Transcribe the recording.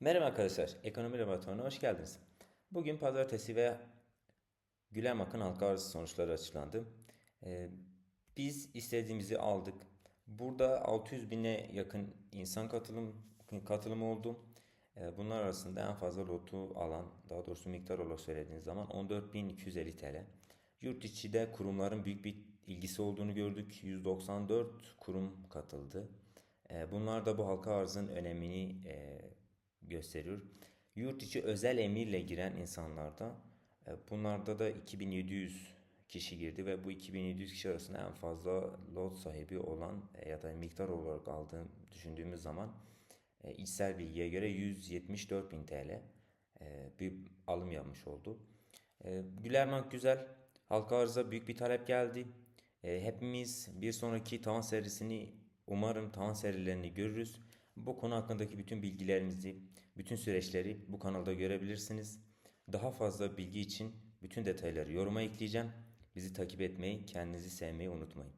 Merhaba arkadaşlar, Ekonomi Laboratuvarı'na hoş geldiniz. Bugün pazartesi ve Gülen Akın halka arzı sonuçları açıklandı. Ee, biz istediğimizi aldık. Burada 600 bine yakın insan katılım katılım oldu. Ee, bunlar arasında en fazla lotu alan, daha doğrusu miktar olarak söylediğiniz zaman 14.250 TL. Yurt içi de kurumların büyük bir ilgisi olduğunu gördük. 194 kurum katıldı. Ee, Bunlar da bu halka arzın önemini e, gösteriyor. Yurt içi özel emirle giren insanlarda e, bunlarda da 2700 kişi girdi ve bu 2700 kişi arasında en fazla lot sahibi olan e, ya da miktar olarak aldığım düşündüğümüz zaman e, içsel bilgiye göre 174.000 TL e, bir alım yapmış oldu. Gülermak güzel. Halka arıza büyük bir talep geldi. Hepimiz bir sonraki tavan serisini umarım tavan serilerini görürüz. Bu konu hakkındaki bütün bilgilerimizi, bütün süreçleri bu kanalda görebilirsiniz. Daha fazla bilgi için bütün detayları yoruma ekleyeceğim. Bizi takip etmeyi, kendinizi sevmeyi unutmayın.